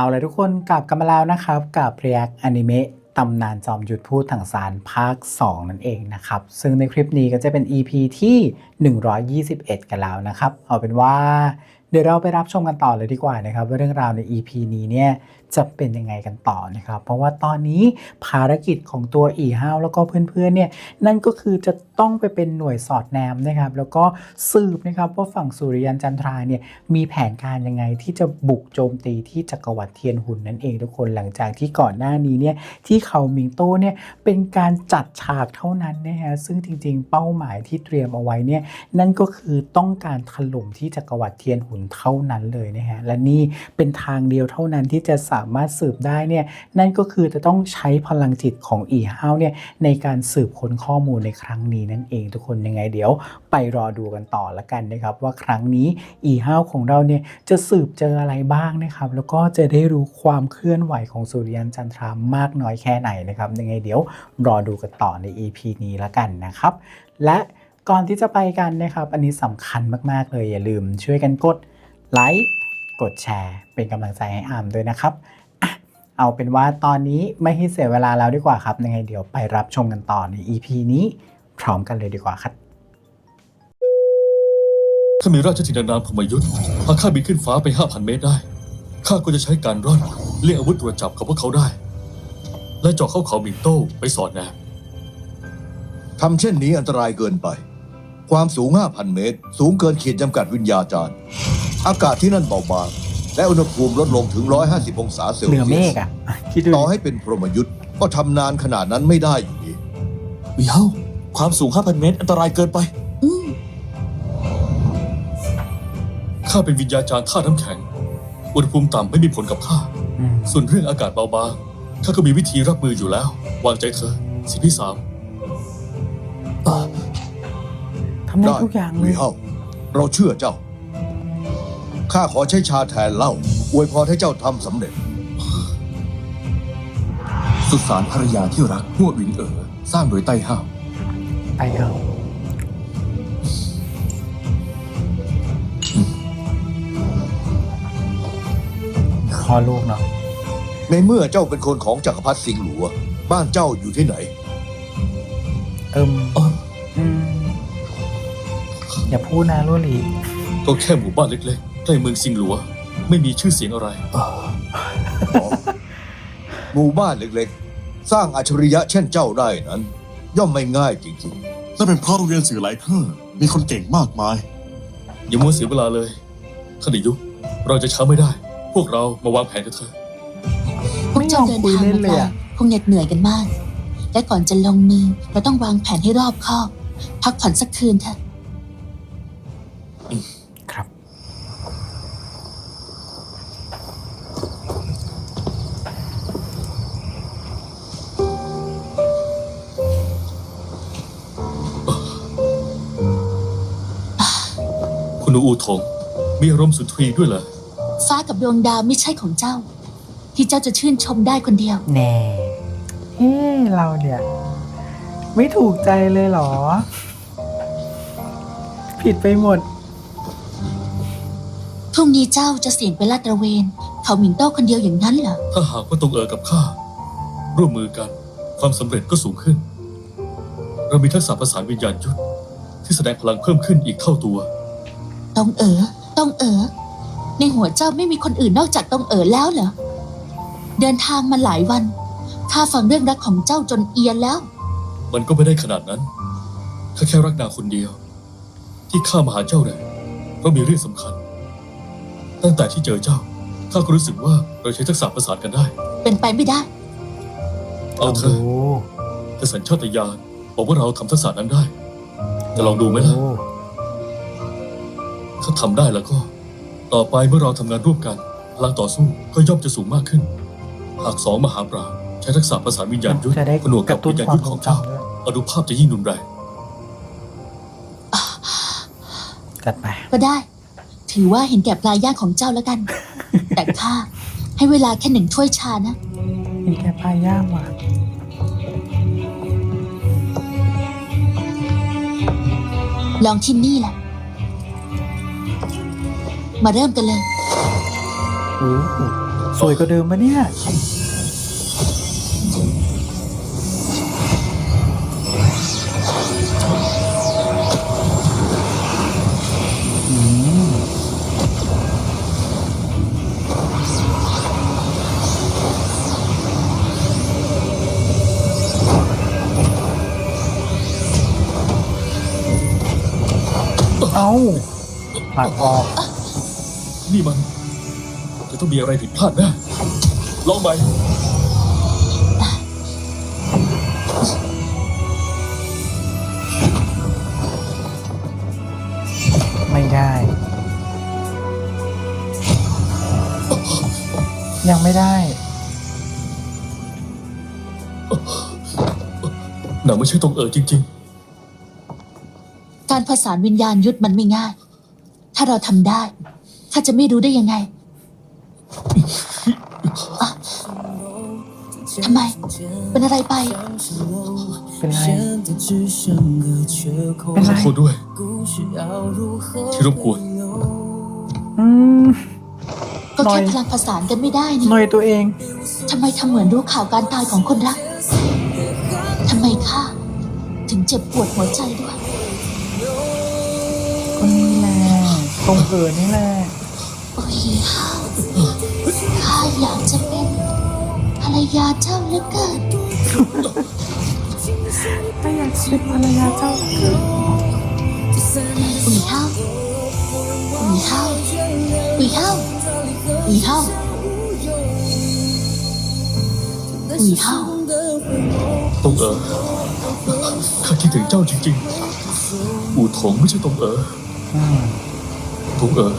เอาเลยทุกคนกลับกันมาแล้วนะครับกับเรียกอนิเมะตำนานจอมหยุดพูดถังสารภาค 2 นั่นเองนะครับ ซึ่งในคลิปนี้ก็จะเป็น EP ที่ 121 กันแล้วนะครับ เอาเป็นว่าเดี๋ยวเราไปรับชมกันต่อเลยดีกว่านะครับ ว่าเรื่องราวใน EP นี้เนี่ย จะเป็นยังไงกันต่อนะครับ เพราะว่าตอนนี้ภารกิจของตัวอีห้าวแล้วก็เพื่อนๆเนี่ยนั่นก็คือจะต้องไปเป็นหน่วยสอดแนมนะครับ แล้วก็สืบนะครับว่าฝั่งสุริยันจันทราเนี่ยมีแผนการยังไงที่จะบุกโจมตีที่จักรวรรดิเทียนหุ่นนั่นเองทุกคนหลังจากที่ก่อนหน้านี้เนี่ยที่เขามิงโตเนี่ยเป็นการจัดฉากเท่านั้นนะฮะซึ่งจริงๆ เป้าหมายที่เตรียมเอาไว้เนี่ยนั่นก็คือต้องการถล่มที่จักรวรรดิเทียนหุ่นเท่านั้นเลยนะฮะและนี่เป็นทางเดียวเท่านั้นที่จะสาามารถสืบได้เนี่ยนั่นก็คือจะต้องใช้พลังจิตของอีฮาวเนี่ยในการสืบค้นข้อมูลในครั้งนี้นั่นเองทุกคนยังไงเดี๋ยวไปรอดูกันต่อละกันนะครับ ว่าครั้งนี้อีห้าวของเราเนี่ยจะสืบเจออะไรบ้างนะครับ แล้วก็จะได้รู้ความเคลื่อนไหวของสุริยันจันทรามากน้อยแค่ไหนนะครับยังไงเดี๋ยวรอดูกันต่อใน EP นี้ละกันนะครับ และก่อนที่จะไปกันนะครับ อันนี้สำคัญมาก ๆ เลยอย่าลืมช่วยกันกดไลค์ กดแชร์เป็นกำลังใจให้อามด้วยนะครับอะเอาเป็นว่าตอนนี้ไม่ให้เสียเวลาแล้วดีกว่าครับยังไงเดี๋ยวไปรับชมกันต่อใน EP นี้พร้อมกันเลยดีกว่าครับถ้ามีราชธินานามพมยุทธ์พาข้าบินขึ้นฟ้าไปห้าพันเมตรได้ ข้าก็จะใช้การร่อนเลี่ยงอาวุธตรวจจับของพวกเขาได้ และเจาะเข้าเขาหมิงโต้ไปสอดแนมทำเช่นนี้อันตรายเกินไป ความสูง 5,000 เมตร สูงเกินขีดจำกัดวิญญาจารย์ อากาศที่นั่นเบาบางและอุณหภูมิลดลงถึง 150 องศาเซลเหนือเซีเมยฆส อะคิดดูต่อให้เป็นพรหมยุทธ์ก็ทำนานขนาดนั้นไม่ได้อยู่ดีวิเฮาความสูง 5,000 เมตร อันตรายเกินไป อืมข้าเป็นวิญญาจารย์ธาตุน้ำแข็ง อุณหภูมิต่ำไม่มีผลกับข้า อืมส่วนเรื่องอากาศเบาบางข้าก็มีวิธีรับมืออยู่แล้ว วางใจเธอะสิพี่สาม ทำได้ได้ทุกอย่างเลวีย เฮาเราเชื่อเจ้า ข้าขอใช้ชาแทนเหล้าอวยพรให้เจ้าทำสำเร็จ สุสานภรรยาที่รักหัววินเอ๋อสร้างโดยไต้ห้าวไปเถอะคลอดลูกเนาะในเมื่อเจ้าเป็นคนของจักรพรรดิสิงห์หลัว บ้านเจ้าอยู่ที่ไหน เอิมอ๋ออืมอย่าพูดนะลุลีก็แค่หมู่บ้านเล็กๆ ใกล้เมืองซิงหลัว ไม่มีชื่อเสียงอะไร หมู่บ้านเล็กๆ สร้างอัจฉริยะเช่นเจ้าได้นั้น ย่อมไม่ง่ายจริงนั่นเป็นเพราะโรงเรียนสื่อหลายเครือมีคนเก่งมากมาย อย่ามัวเสียเวลาเลยท่านอายุเราจะช้าไม่ได้ พวกเรามาวางแผนกันเถอะ พวกเจ้าเดินทางมาไกลคงเหน็ดเหนื่อยกันมาก และก่อนจะลงมือเราต้องวางแผนให้รอบคอบ พักผ่อนสักคืนเถอะ ครับคุณอูทงมีอารมณ์สุนทรีย์ด้วยเหรอฟ้ากับดวงดาวไม่ใช่ของเจ้า ที่เจ้าจะชื่นชมได้คนเดียว แน่เฮ้เราเนี่ย ไม่ถูกใจเลยเหรอ ผิดไปหมด พรุ่งนี้เจ้าจะเสี่ยงไปลาดตระเวน เขาหมิงโต้คนเดียวอย่างนั้นเหรอ ถ้าหากว่าตรงเอ๋อกับข้าร่วมมือกันความสำเร็จก็สูงขึ้น เรามีทักษะประสานวิญญาณยุทธที่แสดงพลังเพิ่มขึ้นอีกเท่าตัว ต้องเอ๋อต้องเอ๋อในหัวเจ้าไม่มีคนอื่นนอกจากต้องเอ๋อแล้วเหรอเดินทางมาหลายวันข้าฟังเรื่องรักของเจ้าจนเอียนแล้ว มันก็ไม่ได้ขนาดนั้นข้าแค่รักนางคนเดียว ที่ข้ามาหาเจ้าเนี่ยเพราะมีเรื่องสำคัญ ตั้งแต่ที่เจอเจ้าข้าก็รู้สึกว่าเราใช้ทักษะประสานกันได้ เป็นไปไม่ได้ เอาเถอะแต่สัญชาตญาณบอกว่าเราทำทักษะนั้นได้ จะลองดูไหมล่ะ ถ้าทำได้แล้วก็ ต่อไปเมื่อเราทำงานร่วมกันพลังต่อสู้ก็ย่อมจะสูงมากขึ้น หากสองมหาปราชญ์ใช้ทักษะประสานวิญญาณยุทธจะได้ผนวกกกับระตุ้วินญญาณความยุทธทขรองงจเจ้าำด้วย อนุภาพจะยิ่งรุนแรงจัดไป ก็ได้ ถือว่าเห็นแก่ปลายย่างของเจ้าแล้วกัน แต่ข้าให้เวลาแค่หนึ่งถ้วยชานะ มีแค่พายย่างว่ะลองที่นี่แหละ มาเริ่มกันเลย โอ้โหสวยกว่าเดิมปะเนี่ยอืมเอาผลักออก นี่มัน จะต้องมีอะไรผิดพลาดแน่ลองใหม่ไม่ได้ ยังไม่ได้ หนังไม่ใช่ตรงเอ๋อจริง การผสานวิญญาณยุทธมันไม่ง่าย ถ้าเราทำได้ ข้าจะไม่รู้ได้ยังไงอะทำไม เป็นอะไรไป เป็นไรๆเป็นขไร อโทษด้วย ที่รบกวน อืม ก็หน่อแค่ยพลังผสานกันไม่ได้นี่หน่อยตัวเอง ทำไมทำเหมือนรู้ข่าวการตายของคนรักทำไมข้าถึงเจ็บปวดหัวใจด้วย คนนี้แหละตรงเอินนี่แหละ โอ้ยข้าอยากจะเป็นภรรยาเจ้าเหลือเกินถ้าอยากเป็นภรรยาเจ้าอุ๋ยเท่าอุ๋ยเท่าอุ๋ยเท่าอุ๋ยเท่าอุ๋ยเท่าตงเอ๋อข้าคิดถึงเจ้าจริงๆ อู่ถงไม่ใช่ตงเอ๋อตงเอ๋อ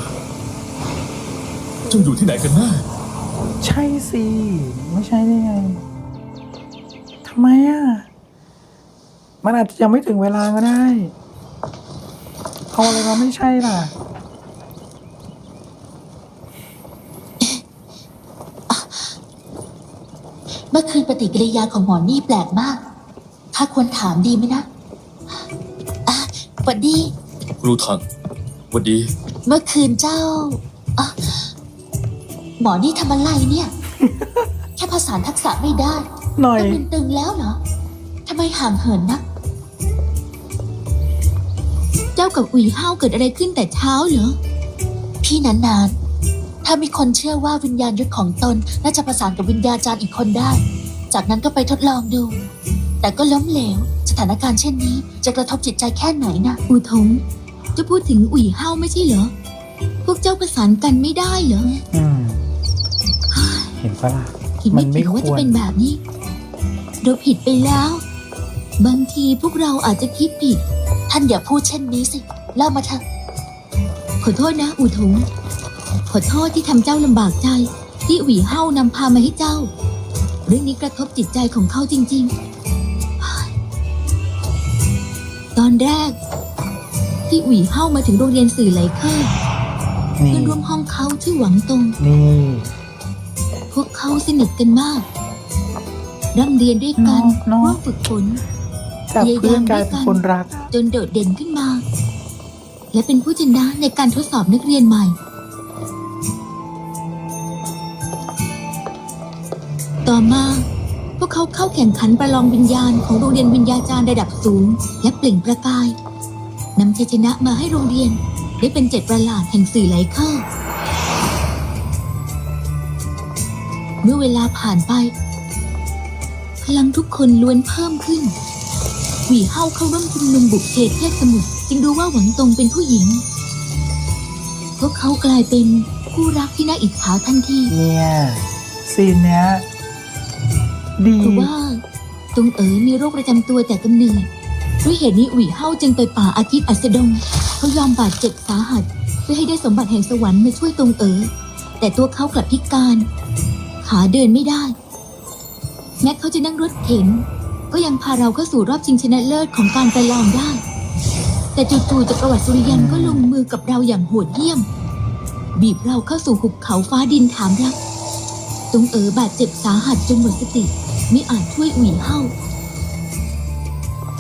เจ้าอยู่ที่ไหนกันแน่ใช่สิ ไม่ใช่ได้ไงทำไมอะ มันอาจจะยังไม่ถึงเวลาก็ได้เอาอะไรมาไม่ใช่ล่ะ เมื่อคืนปฏิกิริยาของหมอนี่แปลกมากข้าควรถามดีไหมนะอะหวัดดี รู้ทันหวันดี เมื่อคืนเจ้าอะ หมอนี่ทำอะไรเนี่ย แค่ผสานทักษะไม่ได้หน่อยก็มึนตึงแล้วเหรอทำไมห่างเหินนัก เจ้ากับอุ๋ยห้าวเกิดอะไรขึ้นแต่เช้าเหรอ พี่นานๆถ้ามีคนเชื่อว่าวิญญาณยุทธของตน น่าจะประสานกับวิญญาจารย์อีกคนได้ จากนั้นก็ไปทดลองดู แต่ก็ล้มเหลว สถานการณ์เช่นนี้ จะกระทบจิตใจแค่ไหนนะอูทงจะพูดถึงอุ๋ยเฮาไม่ใช่เหรอ พวกเจ้าประสานกันไม่ได้เหรออืม เห็นปะล่ะ คิดมัไม่นไม่ถึงว่าควจะรเป็นแบบนี้ เราผิดไปแล้ว บางทีพวกเราอาจจะคิดผิด ท่านอย่าพูดเช่นนี้สิเล่ามาเถอะขอโทษนะ อูทงขอโทษที่ทำเจ้าลำบากใจ ที่อุ๋ยเฮานำพามาให้เจ้า เรื่องนี้กระทบจิตใจของเขาจริงๆ ตอนแรก ที่อุ๋ยเฮามาถึงโรงเรียนสื่อไหลเคอร์นี่ เพื่อนร่วมห้องเขาชื่อหวังตง นี่ พวกเขาสนิทกันมาก ร่ำเรียนด้วยกันเนาะร่วมฝึกฝน จากเพื่อนกลายเป็นคนรัก จนโดดเด่นขึ้นมา และเป็นผู้ชนะในการทดสอบนักเรียนใหม่ ต่อมา พวกเขาเข้าแข่งขันประลองวิญญาณของโรงเรียนวิญญาจารย์ระดับสูง และเปล่งประกายนำชัยชนะมาให้โรงเรียน ได้เป็นเจ็ดประหลาดแห่งสื่อไหลเคอ เมื่อเวลาผ่านไป พลังทุกคนล้วนเพิ่มขึ้น หวีเฮาเข้าร่วมชุมนุมบุกเขตเทพสมุทรจึงรู้ว่าหวังตงเป็นผู้หญิง พวกเขากลายเป็นคู่รักที่น่าอิจฉาทันทีเนี่ยซีนเนี้ยดีคือว่าตงเอ๋อมีโรคประจำตัวแต่กำเนิดด้วยเหตุนี้หวีเฮาจึงไปป่าอาทิตย์อัสดงเขายอมบาดเจ็บสาหัส เพื่อให้ได้สมบัติแห่งสวรรค์มาช่วยตงเอ๋อแต่ตัวเขากลับพิการ ขาเดินไม่ได้ แม้เขาจะนั่งรถเข็น ก็ยังพาเราเข้าสู่รอบชิงชนะเลิศของการประลองได้ แต่จู่ๆจักรวรรดิสุริยันก็ลงมือกับเราอย่างโหดเหี้ยม บีบเราเข้าสู่หุบเขาฟ้าดินถามรักตงเอ๋อบาดเจ็บสาหัสจนหมดสติไม่อาจช่วยอุ๋ยเฮา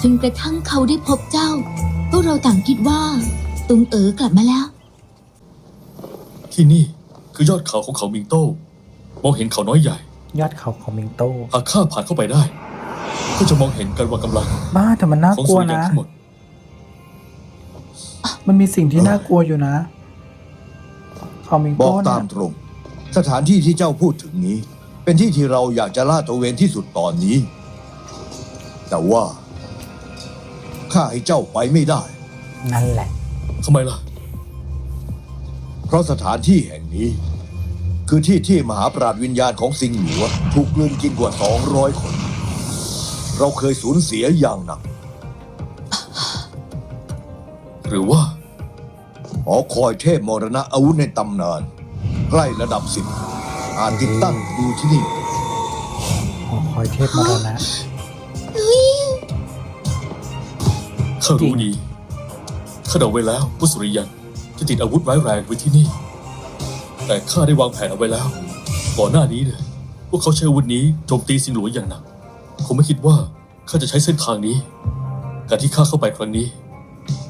จนกระทั่งเขาได้พบเจ้า พวกเราต่างคิดว่าตงเอ๋อกลับมาแล้ว ที่นี่คือยอดเขาของเขามิงโต้ มองเห็นเขาน้อยใหญ่ ยอดเขาของมิงโตหากข้าผ่านเข้าไปได้ ก็จะมองเห็นกันว่ากำลังบ้าแต่มันน่าของกลัสุวริยันนะ ทั้งหมด มันมีสิ่งที่น่ากลัวอยู่นะเขามิงบโตอกตามนะตรง สถานที่ที่เจ้าพูดถึงนี้ เป็นที่ที่เราอยากจะลาดตระเวนที่สุดตอนนี้ แต่ว่าข้าให้เจ้าไปไม่ได้ นั่นแหละ ทำไมล่ะ เพราะสถานที่แห่งนี้ คือที่ที่มหาปราชญ์วิญญาณของสิงห์หลัว ถูกกลืนกินกว่า 200 คน เราเคยสูญเสียอย่างหนัก หรือว่าหอคอยเทพมรณะอาวุธในตำนาน ใกล้ระดับสิบอาจติดตั้งอยู่ที่นี่ หอคอยเทพมรณะ ข้ารู้ดีข้าเดาไว้แล้วว่าสุริยันจะติดอาวุธร้ายแรงไว้ที่นี่ แต่ข้าได้วางแผนเอาไว้แล้ว ก่อนหน้านี้เลยพวกเขาใช้อาวุธนี้โจมตีสิงหลวงอย่างหนักคงไม่คิดว่าข้าจะใช้เส้นทางนี้ การที่ข้าเข้าไปครั้งนี้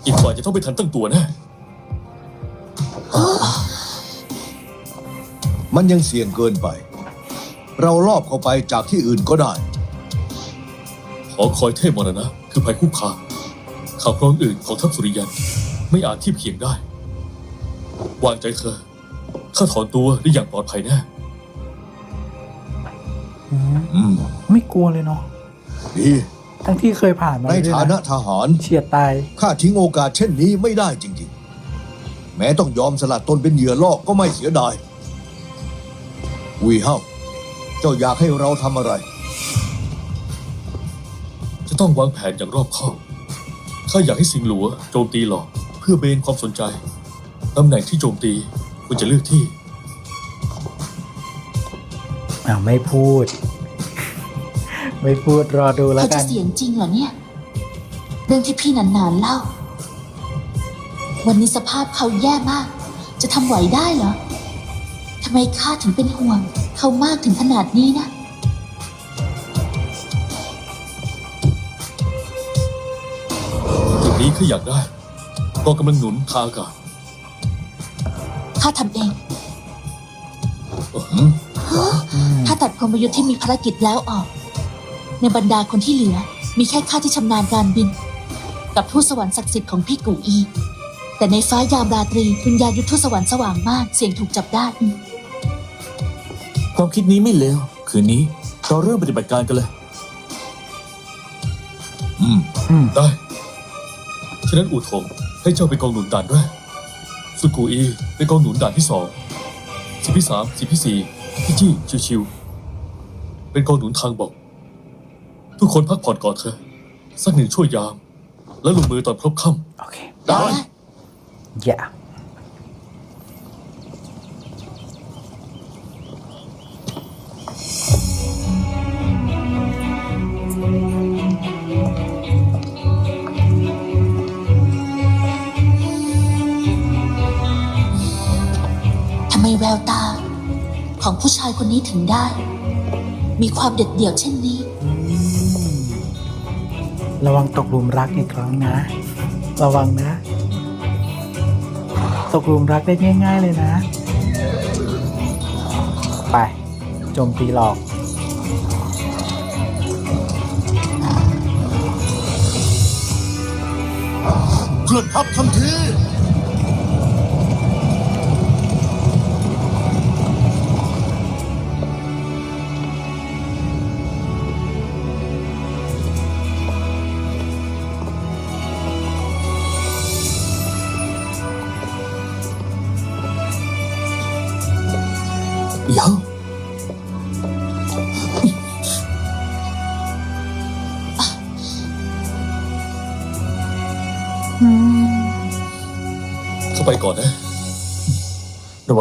อีกฝ่ายจะต้องไปทันตั้งตัวแน่มันยังเสี่ยงเกินไป เราลอบเข้าไปจากที่อื่นก็ได้หอคอยเทพมรณะ คือภัยคุกคามข่าวครองอื่นของทัพสุริยัน ไม่อาจเทียบเคียงได้ วางใจเธอ ข้าถอนตัวได้อย่างปลอดภัยแน่อืมอืมไม่กลัวเลยเนาะดีทั้งที่เคยผ่านมาในด้วยฐานะทหารเฉียดตาย ข้าทิ้งโอกาสเช่นนี้ไม่ได้จริงๆ แม้ต้องยอมสละตนเป็นเหยื่อล่อก็ไม่เสียดายวีเฮาเจ้าอยากให้เราทำอะไร จะต้องวางแผนอย่างรอบคอบ ข้าอยากให้สิงหลัวโจมตีหลอกเพื่อเบนความสนใจ ตำแหน่งที่โจมตี ควรจะเลือกที่อ้าวไม่พูด ไม่พูดรอดูแล้วเขากัจะน เสียงจริงเหรอเนี่ย เรื่องที่พี่นานๆเล่า วันนี้สภาพเขาแย่มาก จะทำไหวได้เหรอทำไมข้าถึงเป็นห่วง เขามากถึงขนาดนี้นะ จุดนี้ข้าอยากได้กองกำลังหนุนทางอากาศ ข้าทำเองอืมถ้าตัดพรหมยุทธ์ที่มีภารกิจแล้วออก ในบรรดาคนที่เหลือ มีแค่ข้าที่ชำนาญการบิน กับทูตสวรรค์ศักดิ์สิทธิ์ของพี่กูอี แต่ในฟ้ายามราตรีวิญญาณยุทธทูตสวรรค์สว่างมาก เสียงถูกจับได้อืมความคิดนี้ไม่เลวคืนนี้เราเริ่มปฏิบัติการกันเลย อืม อืม ได้ ฉะนั้นอู่ทงให้เจ้าเป็นกองหนุนด่านแรก สุกูอีเป็นกองหนุนด่านที่สองสิบที่สามสิบที่สี่พี่จี้ชิวๆเป็นกองหนุนทางบกทุกคนพักผ่อนก่อนเถอะสักหนึ่งช่วยยาม แล้วลงมือตอนพบค่ำโอเคได้อ ของผู้ชายคนนี้ถึงได้ มีความเด็ดเดี่ยวเช่นนี้ ระวังตกหลุมรักอีกครั้งนะ ระวังนะ ตกหลุมรักได้ง่าย ๆเลยนะ ไปโจมตีหลอกเคลื่อนทัพทันที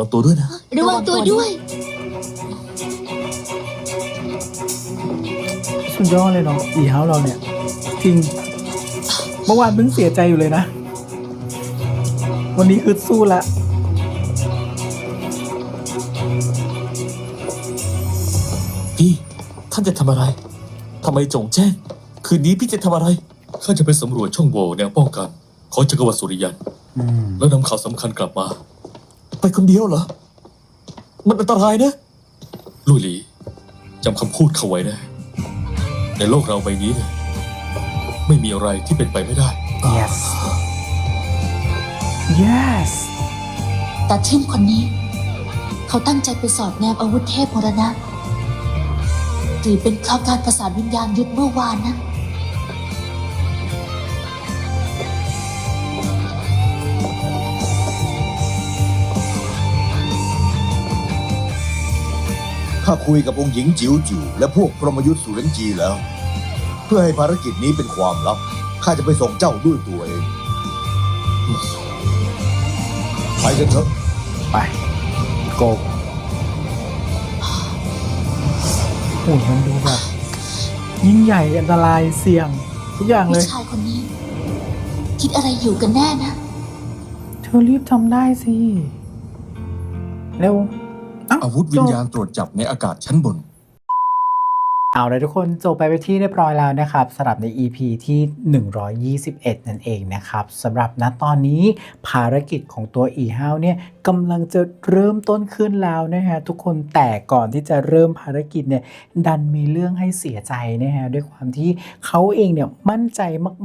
วังตัวด้วยนะ ระวังตัวด้วย สุดยอดเลยเนาะอีเฮาเราเนี่ย จริง เมื่อวานเพิ่งเสียใจอยู่เลยนะ วันนี้คือสู้ละ พี่ท่านจะทำอะไรทำไมจงแจ้ง คืนนี้พี่จะทำอะไร ข้าจะไปสำรวจช่องโหว่แนวป้องกัน ของจักรวรรดิสุริยัน อืม แล้วนำข่าวสำคัญกลับมา ไปคนเดียวเหรอ มันอันตรายนะ ลุยหลีจำคำพูดเขาไว้นะ ในโลกเราใบนี้เนี่ยไม่มีอะไรที่เป็นไปไม่ได้ yes yes แต่ทิมคนนี้ เขาตั้งใจไปสอดแนมอาวุธเทพมรณะหรือเป็นเพราะการประสานวิญญาณยุทธเมื่อวานนั้น ข้าคุยกับองค์หญิงจิ๋วจิ๋วและพวกพรหมยุทธ์สุรินจีแล้ว เพื่อให้ภารกิจนี้เป็นความลับข้าจะไปส่งเจ้าด้วยตัวเองไปกันเถอะไปโกโอ้ยมันดูแบบยิ่งใหญ่อันตรายเสี่ยง ทุกอย่างเลผู้ย ชายคนนี้ คิดอะไรอยู่กันแน่นะ เธอรีบทำได้สิ เร็วเอาวุธวิญญาณตรวจจับในอากาศชั้นบน เอาเลยทุกคนจบไปไปที่เรียบร้อยแล้วนะครับสำหรับใน EP ที่ 121 นั่นเองนะครับสำหรับณตอนนี้ภารกิจของตัวอีฮาวเนี่ยกำลังจะเริ่มต้นขึ้นแล้วนะฮะทุกคนแต่ก่อนที่จะเริ่มภารกิจเนี่ยดันมีเรื่องให้เสียใจนะฮะด้วยความที่เขาเองเนี่ยมั่นใจ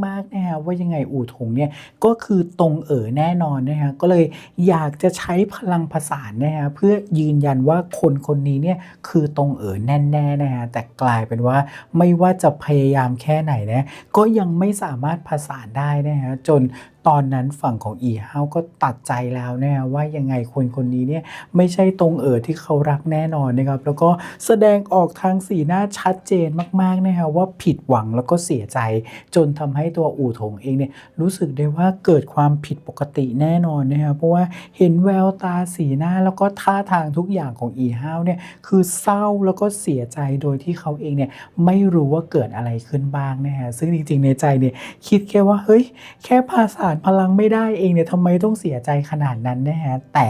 มากๆนะฮะว่ายังไงอู่ถงเนี่ยก็คือตรงเอ๋อแน่นอนนะฮะก็เลยอยากจะใช้พลังผสานนะฮะเพื่อยืนยันว่าคนคนนี้เนี่ยคือตรงเอ๋อแน่ๆนะฮะแต่กลายเป็นว่าไม่ว่าจะพยายามแค่ไหนนะก็ยังไม่สามารถผสานได้นะฮะจน ตอนนั้นฝั่งของอีฮาวก็ตัดใจแล้วนะฮะว่ายังไงคนคนนี้เนี่ยไม่ใช่ตรงเอ๋อที่เขารักแน่นอนนะครับ แล้วก็แสดงออกทางสีหน้าชัดเจนมากๆนะฮะว่าผิดหวังแล้วก็เสียใจ จนทำให้ตัวอู่ถงเองเนี่ยรู้สึกได้ว่าเกิดความผิดปกติแน่นอนนะครับเพราะว่าเห็นแววตาสีหน้าแล้วก็ท่าทางทุกอย่างของอีฮาวเนี่ยคือเศร้าแล้วก็เสียใจโดยที่เขาเองเนี่ยไม่รู้ว่าเกิดอะไรขึ้นบ้างนะฮะซึ่งจริงๆในใจเนี่ยคิดแค่ว่าเฮ้ยแค่ภาษาานพลังไม่ได้เองเนี่ยทำไมต้องเสียใจขนาดนั้นนะฮะแต่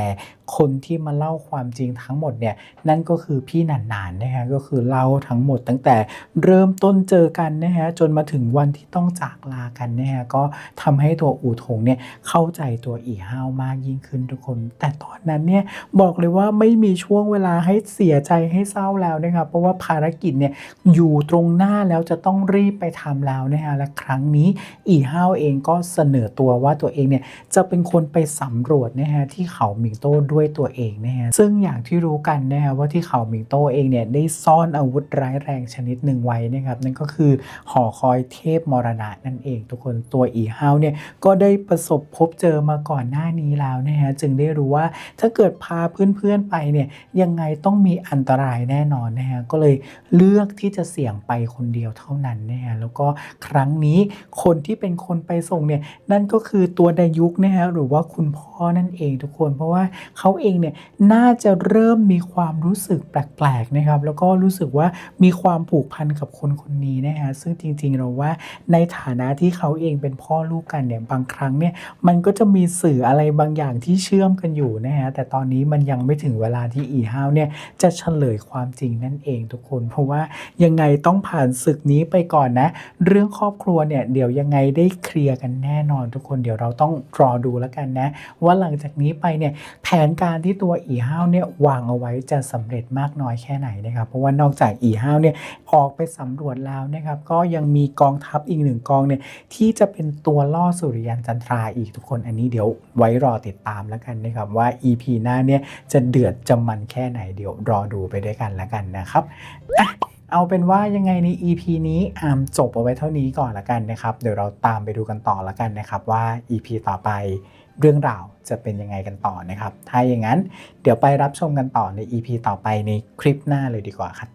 คนที่มาเล่าความจริงทั้งหมดเนี่ยนั่นก็คือพี่หนานๆนะฮะก็คือเล่าทั้งหมดตั้งแต่เริ่มต้นเจอกันนะฮะจนมาถึงวันที่ต้องจากลากันนะฮะก็ทำให้ตัวอู่ถงเนี่ยเข้าใจตัวอีห้าวมากยิ่งขึ้นทุกคน แต่ตอนนั้นเนี่ยบอกเลยว่าไม่มีช่วงเวลาให้เสียใจให้เศร้าแล้วนะครับเพราะว่าภารกิจเนี่ยอยู่ตรงหน้าแล้วจะต้องรีบไปทำแล้วนะฮะและครั้งนี้อีห้าวเองก็เสนอตัวว่าตัวเองเนี่ยจะเป็นคนไปสำรวจนะฮะที่เขาหมิงโต้ด้วยตัวเองนะฮะซึ่งอย่างที่รู้กันนะฮะว่าที่เขาหมิงโต้เองเนี่ยได้ซ่อนอาวุธร้ายแรงชนิดหนึ่งไว้นะครับนั่นก็คือหอคอยเทพมรณะนั่นเองทุกคนตัวอีฮาวเนี่ยก็ได้ประสบพบเจอมาก่อนหน้านี้แล้วนะฮะจึงได้รู้ว่าถ้าเกิดพาเพื่อนๆไปเนี่ยยังไงต้องมีอันตรายแน่นอนนะฮะก็เลยเลือกที่จะเสี่ยงไปคนเดียวเท่านั้นนะฮะแล้วก็ครั้งนี้คนที่เป็นคนไปส่งเนี่ยนั่นก็คือตัวดายุกนะฮะหรือว่าคุณพ่อนั่นเองทุกคน เพราะว่าเขาเองเนี่ยน่าจะเริ่มมีความรู้สึกแปลกๆนะครับ แล้วก็รู้สึกว่ามีความผูกพันกับคนคนนี้นะฮะซึ่งจริงๆเราว่าในฐานะที่เขาเองเป็นพ่อลูกกันเนี่ยบางครั้งเนี่ยมันก็จะมีสื่ออะไรบางอย่างที่เชื่อมกันอยู่นะฮะแต่ตอนนี้มันยังไม่ถึงเวลาที่อีฮาวเนี่ยจะเฉลยความจริงนั่นเองทุกคน เพราะว่ายังไงต้องผ่านศึกนี้ไปก่อนนะ เรื่องครอบครัวเนี่ยเดี๋ยวยังไงได้เคลียร์กันแน่นอนทุกคนเดี๋ยวเราต้องรอดูแล้วกันนะ ว่าหลังจากนี้ไปเนี่ยแผนการที่ตัวอีห้าวเนี่ยวางเอาไว้จะสำเร็จมากน้อยแค่ไหนนะครับ เพราะว่านอกจากอีห้าวเนี่ยออกไปสำรวจแล้วนะครับ ก็ยังมีกองทัพอีกหนึ่งกองเนี่ยที่จะเป็นตัวล่อสุริยันจันทราอีกทุกคนอันนี้เดี๋ยวไว้รอติดตามแล้วกันนะครับว่า EP หน้าเนี่ยจะเดือดจะมันแค่ไหนเดี๋ยวรอดูไปด้วยกันแล้วกันนะครับ เอาเป็นว่ายังไงใน EP นี้อามจบเอาไว้เท่านี้ก่อนละกันนะครับ เดี๋ยวเราตามไปดูกันต่อละกันนะครับว่า EP ต่อไปเรื่องราวจะเป็นยังไงกันต่อนะครับ ถ้าอย่างนั้นเดี๋ยวไปรับชมกันต่อใน EP ต่อไปในคลิปหน้าเลยดีกว่าครับ